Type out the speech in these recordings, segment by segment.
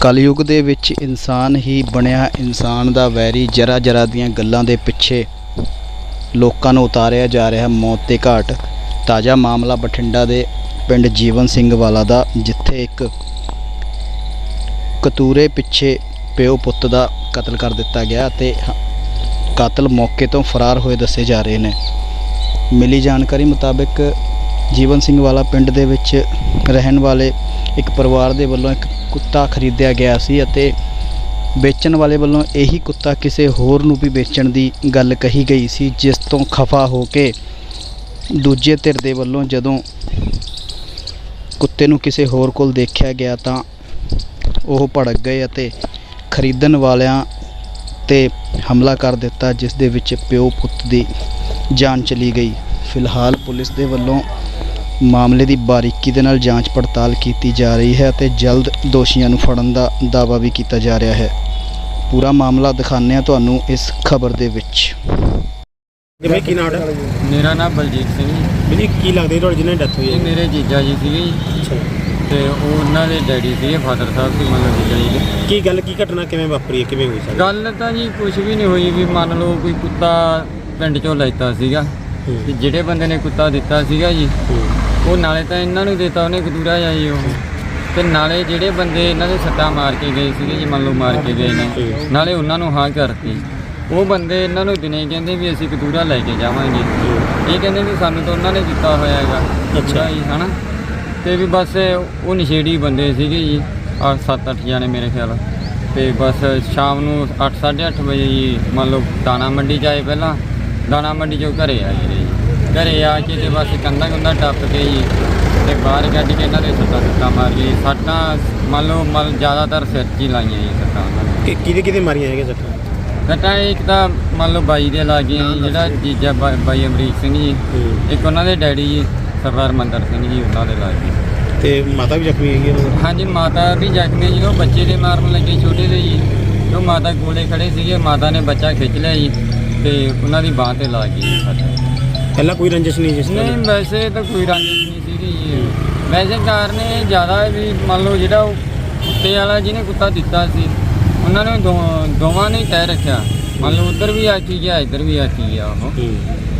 ਕਲਯੁਗ ਦੇ ਵਿੱਚ ਇਨਸਾਨ ਹੀ ਬਣਿਆ ਇਨਸਾਨ ਦਾ ਵੈਰੀ ਜਰਾ ਜਰਾ ਦੀਆਂ ਗੱਲਾਂ ਦੇ ਪਿੱਛੇ ਲੋਕਾਂ ਨੂੰ ਉਤਾਰਿਆ ਜਾ ਰਿਹਾ ਮੌਤ ਦੇ ਘਾਟ। ਤਾਜ਼ਾ ਮਾਮਲਾ ਬਠਿੰਡਾ ਦੇ ਪਿੰਡ ਜੀਵਨ ਸਿੰਘ ਵਾਲਾ ਦਾ, ਜਿੱਥੇ ਇੱਕ ਕਤੂਰੇ ਪਿੱਛੇ ਪਿਓ ਪੁੱਤ ਦਾ ਕਤਲ ਕਰ ਦਿੱਤਾ ਗਿਆ ਤੇ ਕਾਤਲ ਮੌਕੇ ਤੋਂ ਫਰਾਰ ਹੋਏ ਦੱਸੇ ਜਾ ਰਹੇ ਨੇ। ਮਿਲੀ ਜਾਣਕਾਰੀ ਮੁਤਾਬਕ ਜੀਵਨ ਸਿੰਘ ਵਾਲਾ ਪਿੰਡ ਦੇ ਵਿੱਚ ਰਹਿਣ ਵਾਲੇ ਇੱਕ ਪਰਿਵਾਰ ਦੇ ਵੱਲੋਂ ਇੱਕ ਕੁੱਤਾ ਖਰੀਦਿਆ ਗਿਆ ਸੀ ਅਤੇ ਵੇਚਣ ਵਾਲੇ ਵੱਲੋਂ ਇਹੀ ਕੁੱਤਾ ਕਿਸੇ ਹੋਰ ਨੂੰ ਵੀ ਵੇਚਣ ਦੀ ਗੱਲ ਕਹੀ ਗਈ ਸੀ, ਜਿਸ ਤੋਂ ਖਫਾ ਹੋ ਕੇ ਦੂਜੇ ਧਿਰ ਦੇ ਵੱਲੋਂ ਜਦੋਂ ਕੁੱਤੇ ਨੂੰ ਕਿਸੇ ਹੋਰ ਕੋਲ ਦੇਖਿਆ ਗਿਆ ਤਾਂ ਉਹ ਭੜਕ ਗਏ ਅਤੇ ਖਰੀਦਣ ਵਾਲਿਆਂ ਤੇ ਹਮਲਾ ਕਰ ਦਿੱਤਾ, ਜਿਸ ਦੇ ਵਿੱਚ ਪਿਓ ਪੁੱਤ ਦੀ ਜਾਨ ਚਲੀ ਗਈ। ਫਿਲਹਾਲ ਪੁਲਿਸ ਦੇ ਵੱਲੋਂ ਮਾਮਲੇ ਦੀ ਬਾਰੀਕੀ ਦੇ ਨਾਲ ਜਾਂਚ ਪੜਤਾਲ ਕੀਤੀ ਜਾ ਰਹੀ ਹੈ ਅਤੇ ਜਲਦ ਦੋਸ਼ੀਆਂ ਨੂੰ ਫੜਨ ਦਾ ਦਾਅਵਾ ਵੀ ਕੀਤਾ ਜਾ ਰਿਹਾ ਹੈ। ਪੂਰਾ ਮਾਮਲਾ ਦਿਖਾਉਂਦੇ ਹਾਂ ਤੁਹਾਨੂੰ ਇਸ ਖਬਰ ਦੇ ਵਿੱਚ। ਜਿਵੇਂ ਕੀ ਨਾਮ ਹੈ ਮੇਰਾ ਨਾਮ ਬਲਜੀਤ ਸਿੰਘ ਜੀ। ਜੀ ਕੀ ਲੱਗਦੇ ਤੁਹਾਡੇ ਜਿਹਨਾਂ ਦੀ ਡੈਥ ਹੋਈ ਇਹ ਹੈ ਮੇਰੇ ਜੀਜਾ ਜੀ ਸੀਗੇ ਜੀ। ਅੱਛਾ। ਤੇ ਉਹ ਉਹਨਾਂ ਦੇ ਡੈਡੀ ਸੀਗੇ ਫਾਦਰ ਸਾਹਿਬ ਸੀ ਮਤਲਬ ਜੀਜਾ ਜੀ ਦੇ। ਕੀ ਗੱਲ ਕੀ ਘਟਨਾ ਕਿਵੇਂ ਵਾਪਰੀ ਹੈ? ਕਿਵੇਂ ਹੋਈ ਸਾਰੀ? ਗੱਲ ਤਾਂ ਜੀ ਕੁਝ ਵੀ ਨਹੀਂ ਹੋਈ ਵੀ ਮੰਨ ਲਓ ਕੋਈ ਕੁੱਤਾ ਪਿੰਡ ਚੋਂ ਲੈਤਾ ਸੀਗਾ। ਤੇ ਜਿਹੜੇ ਬੰਦੇ ਨੇ ਕੁੱਤਾ ਦਿੱਤਾ ਸੀਗਾ ਜੀ ਉਹ ਨਾਲੇ ਤਾਂ ਇਹਨਾਂ ਨੂੰ ਦਿੱਤਾ ਉਹਨੇ ਕਦੂਰਾ ਜਾ ਜੀ ਉਹ। ਤੇ ਨਾਲੇ ਜਿਹੜੇ ਬੰਦੇ ਇਹਨਾਂ ਦੇ ਸੱਟਾਂ ਮਾਰ ਕੇ ਗਏ ਸੀਗੇ ਜੀ ਮੰਨ ਲਓ ਮਾਰ ਕੇ ਗਏ ਨੇ ਨਾਲੇ ਉਹਨਾਂ ਨੂੰ ਹਾਂ ਕਰਤੀ। ਉਹ ਬੰਦੇ ਇਹਨਾਂ ਨੂੰ ਦਿਨੇ ਕਹਿੰਦੇ ਵੀ ਅਸੀਂ ਕਦੂਰਾ ਲੈ ਕੇ ਜਾਵਾਂਗੇ। ਇਹ ਕਹਿੰਦੇ ਵੀ ਸਾਨੂੰ ਤਾਂ ਉਹਨਾਂ ਨੇ ਦਿੱਤਾ ਹੋਇਆ ਹੈਗਾ ਅੱਛਾ ਜੀ ਹਨਾ? ਤੇ ਵੀ ਬਸ ਉਹ ਨਸ਼ੇੜੀ ਬੰਦੇ ਸੀਗੇ ਜੀ ਆ 7-8 ਜਾਣੇ ਮੇਰੇ ਖਿਆਲ। ਤੇ ਬਸ ਸ਼ਾਮ ਨੂੰ 8-8:30 ਵਜੇ ਜੀ ਮੰਨ ਲਓ ਦਾਣਾ ਮੰਡੀ 'ਚ ਆਏ ਪਹਿਲਾਂ ਦਾਣਾ ਮੰਡੀ 'ਚੋਂ ਘਰੇ ਆ ਗਏ ਜੀ। ਘਰੇ ਆ ਕੇ ਤੇ ਬਸ ਕੰਧਾਂ ਕੰਧਾਂ ਟੱਪ ਕੇ ਜੀ ਤੇ ਬਾਹਰ ਕੱਢ ਕੇ ਇਹਨਾਂ ਦੇ ਸੱਟਾਂ ਸੁੱਟਾਂ ਮਾਰ ਲਈ ਸੱਟਾਂ ਮੰਨ ਲਓ ਮੰਨ ਜ਼ਿਆਦਾਤਰ ਸਿਰ 'ਚ ਹੀ ਲਾਈਆਂ ਜੀ ਸੱਟਾਂ ਉਹਨਾਂ ਨੇ। ਕਿ ਕਿਹਦੇ ਕਿਹਦੇ ਮਾਰੀਆਂ ਹੈਗੀਆਂ ਸੱਟਾਂ? ਸੱਟਾਂ ਇੱਕ ਤਾਂ ਮੰਨ ਲਓ ਬਾਈ ਦੇ ਲੱਗੀਆਂ ਜੀ ਜਿਹੜਾ ਜੀਜਾ ਬਾ- ਬਾਈ ਅਮਰੀਕ ਸਿੰਘ ਜੀ। ਇੱਕ ਉਹਨਾਂ ਦੇ ਡੈਡੀ ਜੀ ਸਰਦਾਰ ਮੰਦਰ ਸਿੰਘ ਜੀ ਉਹਨਾਂ ਦੇ ਲੱਗੇ। ਤੇ ਮਾਤਾ ਵੀ ਜ਼ਖਮੀ ਹੈਗੀ ਉਹਨਾਂ ਦੀ? ਹਾਂਜੀ ਮਾਤਾ ਵੀ ਜ਼ਖਮੀ ਹੈ ਜਦੋਂ ਬੱਚੇ ਦੇ ਮਾਰਨ ਲੱਗੇ ਛੋਟੇ ਦੇ ਜੀ। ਉਹ ਮਾਤਾ ਕੋਲੇ ਖੜੇ ਸੀਗੇ ਮਾਤਾ ਨੇ ਬੱਚਾ ਖਿੱਚ ਲਿਆ ਜੀ ਤੇ ਉਹਨਾਂ ਦੀ ਬਾਹ ਤੇ ਲੱਗ ਗਈ ਜੀ ਸੱਟ। ਪਹਿਲਾਂ ਕੋਈ ਰੰਜਿਸ਼ ਨਹੀਂ ਜਿਸ ਨਹੀਂ ਤਰ੍ਹਾਂ ਵੈਸੇ ਤਾਂ ਕੋਈ ਰੰਜਿਸ਼ ਨਹੀਂ ਸੀਗੀ ਜੀ। ਵੈਸੇ ਕਾਰਨ ਇਹ ਜ਼ਿਆਦਾ ਹੈ ਵੀ ਮੰਨ ਲਓ ਜਿਹੜਾ ਉਹ ਕੁੱਤੇ ਵਾਲਾ ਜਿਹਨੇ ਕੁੱਤਾ ਦਿੱਤਾ ਸੀ ਉਹਨਾਂ ਨੇ ਦੋ- ਦੋਵਾਂ ਨੇ ਕਹਿ ਰੱਖਿਆ। ਮੰਨ ਲਓ ਉਧਰ ਵੀ ਆਖੀ ਗਿਆ ਇੱਧਰ ਵੀ ਆਖੀ ਗਿਆ ਉਹ।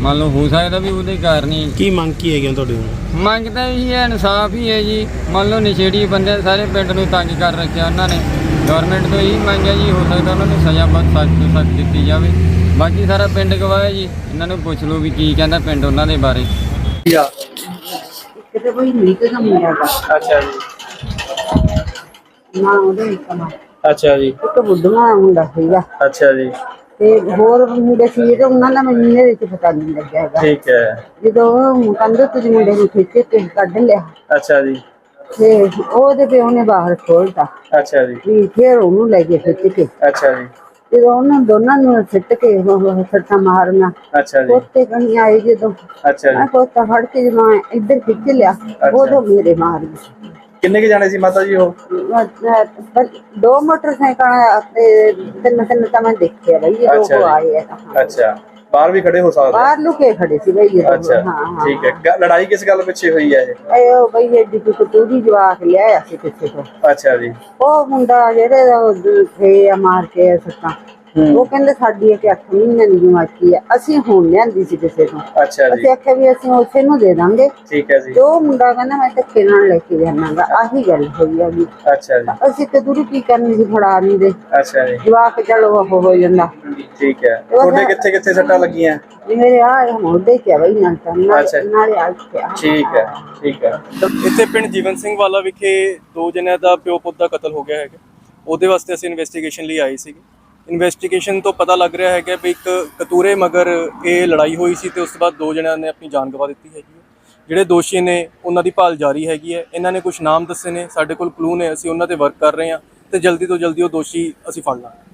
ਮੰਨ ਲਓ ਹੋ ਸਕਦਾ ਵੀ ਉਹਦੇ ਕਾਰਨ ਹੀ। ਕੀ ਮੰਗ ਕੀ ਹੈਗੀ ਤੁਹਾਡੇ ਹੁਣ ਮੰਗ ਤਾਂ ਇਹੀ ਹੈ ਇਨਸਾਫ ਹੀ ਹੈ ਜੀ। ਮੰਨ ਲਓ ਨਸ਼ੇੜੀ ਬੰਦੇ ਸਾਰੇ ਪਿੰਡ ਨੂੰ ਤੰਗ ਕਰ ਰੱਖਿਆ ਉਹਨਾਂ ਨੇ। ਗਵਰਨਮੈਂਟ ਤੋਂ ਇਹੀ ਮੰਗ ਹੈ ਜੀ ਹੋ ਸਕਦਾ ਉਹਨਾਂ ਨੂੰ ਸਜ਼ਾ ਬਹੁਤ ਸਖਤ ਤੋਂ ਸਖਤ ਦਿੱਤੀ ਜਾਵੇ। ਬਾਕੀ ਸਾਰਾ ਪਿੰਡ ਗਵਾਹ ਹੈ ਜੀ। ਇਹਨਾਂ ਨੂੰ ਪੁੱਛ ਲਓ ਵੀ ਕੀ ਕਹਿੰਦਾ ਪਿੰਡ ਉਹਨਾਂ ਦੇ ਬਾਰੇ। ਕਿਤੇ ਕੋਈ ਨੀਕ ਦਾ ਮੁੰਡਾ ਦਾ ਅੱਛਾ ਜੀ। ਨਾ ਉਹਦੇ ਕਮਾ ਅੱਛਾ ਜੀ। ਇੱਕ ਬੁੱਢਾ ਮੁੰਡਾ ਸੀਗਾ। ਅੱਛਾ ਜੀ। ਤੇ ਹੋਰ ਮੁੰਡੇ ਸੀ ਤੇ ਉਹਨਾਂ ਦਾ ਮੈਨੂੰ ਇਹਦੇ ਵਿੱਚ ਪਤਾ ਨਹੀਂ ਲੱਗਿਆ ਹੈਗਾ। ਠੀਕ ਹੈ। ਜਦੋਂ ਉਹ ਕੰਧ ਤੋਂ ਜੀ ਮੁੰਡੇ ਨੂੰ ਖਿੱਚ ਕੇ ਕੱਢ ਲਿਆ। ਅੱਛਾ ਜੀ। ਤੇ ਉਹਦੇ ਤੇ ਉਹਨੇ ਬਾਹਰ ਖੋਲਤਾ ਅੱਛਾ ਜੀ। ਵੀ ਫਿਰ ਉਹਨੂੰ ਲੈ ਕੇ ਖਿੱਚ ਕੇ। ਅੱਛਾ ਜੀ। ਜਦੋਂ ਉਹਨਾਂ ਦੋਨਾਂ ਨੂੰ ਸਿੱਟ ਕੇ ਉਹ ਸੱਟਾ ਮਾਰਨਾ ਅੱਛਾ ਕੋਤੇ ਕਣੀ ਆਏ ਜਦੋਂ। ਅੱਛਾ ਮੈਂ ਕੋਤਾ ਫੜ ਕੇ ਜਦੋਂ ਮੈਂ ਇੱਧਰ ਖਿੱਚ ਲਿਆ ਉਦੋਂ ਮੇਰੇ ਮਾਰ ਗਈ ਕਿੰਨੇ ਕੇ ਜਾਣੇ ਸੀ ਮਾਤਾ ਜੀ ਉਹ? ਦੋ ਮੋਟਰਸਾਈਕਲ ਤੇ ਤਿੰਨ ਤਿੰਨ ਤਾਂ ਮੈਂ ਦੇਖਿਆ ਬਈ ਇਹ ਅੱਛਾ ਲੋਕ ਜੀ। ਆਏ ਆ ਅੱਛਾ। ਬਾਹਰ ਵੀ ਖੜੇ ਹੋ ਸਕਦੇ? ਬਾਹਰ ਲੁਕੇ ਖੜੇ ਸੀ ਬਈ ਇਹ ਲੋਕ। ਅੱਛਾ ਹਾਂ ਹਾਂ। ਠੀਕ ਹੈ। ਗ- ਲੜਾਈ ਕਿਸ ਗੱਲ ਪਿੱਛੇ ਹੋਈ ਹੈ ਇਹ? ਇਹ ਉਹ ਬਈ ਇਹ ਜਿੱਦ ਕਤੂਰੀ ਜਵਾਕ ਲਿਆਇਆ ਸੀ ਕਿਸੇ ਤੋਂ। ਅੱਛਾ ਜੀ। ਉਹ ਮੁੰਡਾ ਜਿਹੜੇ ਉਹ ਥੇ ਆ ਮਾਰ ਕੇ ਸੱਤਾਂ ਉਹ ਕਹਿੰਦੇ ਸਾਡੀ ਇੱਕ 8 ਮਹੀਨੇ ਦੀ ਜਮਾਤੀ ਆ ਅਸੀਂ ਹੁਣ ਲਿਆਂਦੀ ਸੀ ਕਿਸੇ ਤੋਂ। ਅੱਛਾ ਜੀ। ਅਸੀਂ ਆਖਿਆ ਵੀ ਅਸੀਂ ਉਸੇ ਨੂੰ ਦੇ ਦਾਂਗੇ। ਠੀਕ ਹੈ ਜੀ। ਤੇ ਉਹ ਮੁੰਡਾ ਕਹਿੰਦਾ ਮੈਂ ਧੱਕੇ ਨਾਲ ਲੈ ਕੇ ਜਾਣਾਗਾ ਆਹੀ ਗੱਲ ਹੋਈ ਆ ਵੀ ਅੱਛਾ ਜੀ। ਅਸੀਂ ਕਤੂਰੀ ਕੀ ਕਰਨੀ ਸੀ ਫੜਾ ਨਹੀਂ ਦੇ। ਅੱਛਾ ਜੀ। ਜਵਾਕ ਚਲੋ ਉਹ ਹੋ ਜਾਂਦਾ। ਠੀਕ ਹੈ। ਤੁਹਾਡੇ ਕਿੱਥੇ ਕਿੱਥੇ ਸੱਟਾਂ ਲੱਗੀਆਂ? ਮੇਰੇ ਆ ਮੋਢੇ ਚ ਬਈ ਨਾਲ ਤਾਂ। ਨਾਲੇ ਨਾਲੇ ਆ ਗਿਆ ਠੀਕ ਹੈ ਠੀਕ ਹੈ। ਇੱਥੇ ਪਿੰਡ ਜੀਵਨ ਸਿੰਘ ਵਾਲਾ ਵਿਖੇ ਦੋ ਜਣਿਆਂ ਦਾ ਪਿਓ ਪੁੱਤ ਦਾ ਕਤਲ ਹੋ ਗਿਆ ਹੈਗਾ। ਉਹਦੇ ਵਾਸਤੇ ਅਸੀਂ ਇਨਵੈਸਟੀਗੇਸ਼ਨ ਲਈ ਆਏ ਸੀਗੇ। ਇਨਵੈਸਟੀਗੇਸ਼ਨ ਤੋਂ ਪਤਾ ਲੱਗ ਰਿਹਾ ਹੈਗਾ ਵੀ ਇੱਕ ਕਤੂਰੇ ਮਗਰ ਇਹ ਲੜਾਈ ਹੋਈ ਸੀ ਤੇ ਉਸ ਤੋਂ ਬਾਅਦ ਦੋ ਜਣਿਆਂ ਨੇ ਆਪਣੀ ਜਾਨ ਗਵਾ ਦਿੱਤੀ ਹੈਗੀ ਹੈ। ਜਿਹੜੇ ਦੋਸ਼ੀ ਨੇ, ਉਹਨਾਂ ਦੀ ਭਾਲ ਜਾਰੀ ਹੈਗੀ ਹੈ। ਇਹਨਾਂ ਨੇ ਕੁਝ ਨਾਮ ਦੱਸੇ ਨੇ, ਸਾਡੇ ਕੋਲ ਕਲੂ ਨੇ, ਅਸੀਂ ਉਹਨਾਂ ਤੇ ਵਰਕ ਕਰ ਰਹੇ ਹਾਂ ਤੇ ਜਲਦੀ ਤੋਂ ਜਲਦੀ ਉਹ ਦੋਸ਼ੀ ਅਸੀਂ ਫੜ ਲਾਂਗੇ।